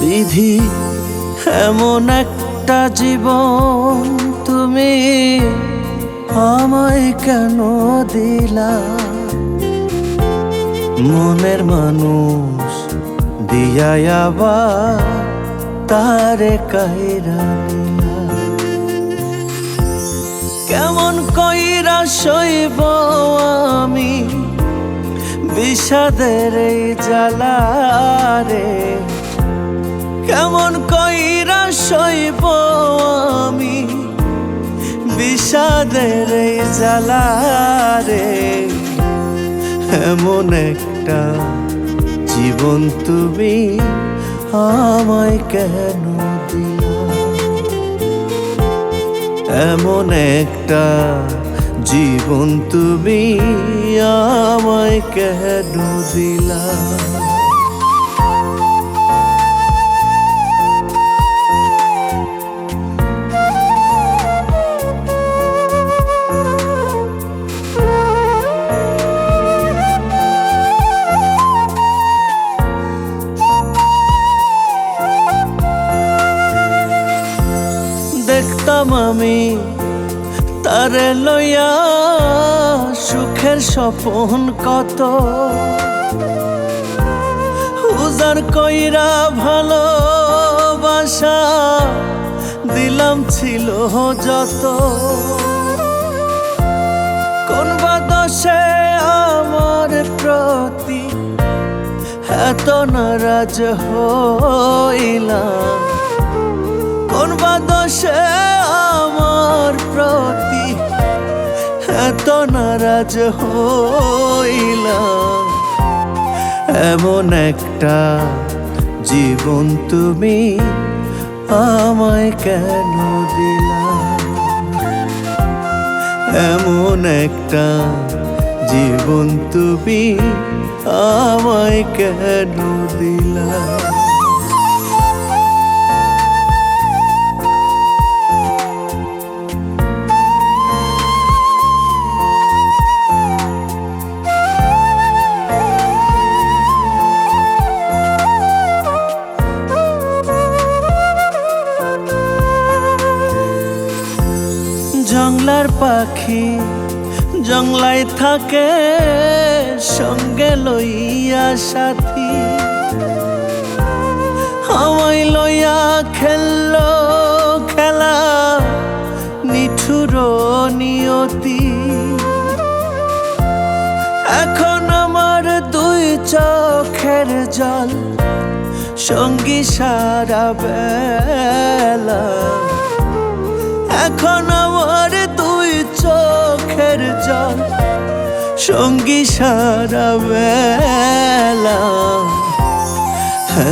বিধি এমন একটা জীবন তুমি আমায় কেন দিলা? মনের মানুষ দিয়াই আবার তারে কাহিরা কেমন কইরা সইব আমি বিষাদের জ্বালা রে কেমন কইরা সইব বিষাদের এই জ্বালা রে। এমন একটা জীবন তুমি আমায় কেন এমন একটা জীবন তুমি আমায় কেন দিলা? আমি, তারে লইয়া সুখের স্বপন কত? উজার কইরা ভালোবাসা দিলাম ছিল যত। কোন বা দশে আমার প্রতি এত নারাজ হইলাম এত নারাজ হইলাম। এমন একটা জীবন তুমি আমায় কেন দিলা? এমন একটা জীবন তুমি আমায় কেন দিলা? জংলার পাখি জংলায় থাকে, সঙ্গে লইয়া সাথী। আমায় লইয়া খেলল খেলা, নিঠুর নিয়তি। এখন আমার দুই চোখের জল, সঙ্গী সারা বেলা। এখন আমার চোখের জল, সঙ্গী সারা বেলা।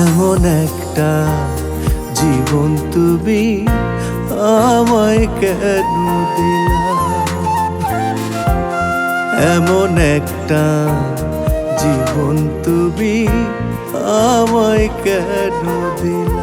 এমন একটা জীবন তুমি আমায় কেন দিলা? এমন একটা জীবন তুমি আমায় কেন দিলা?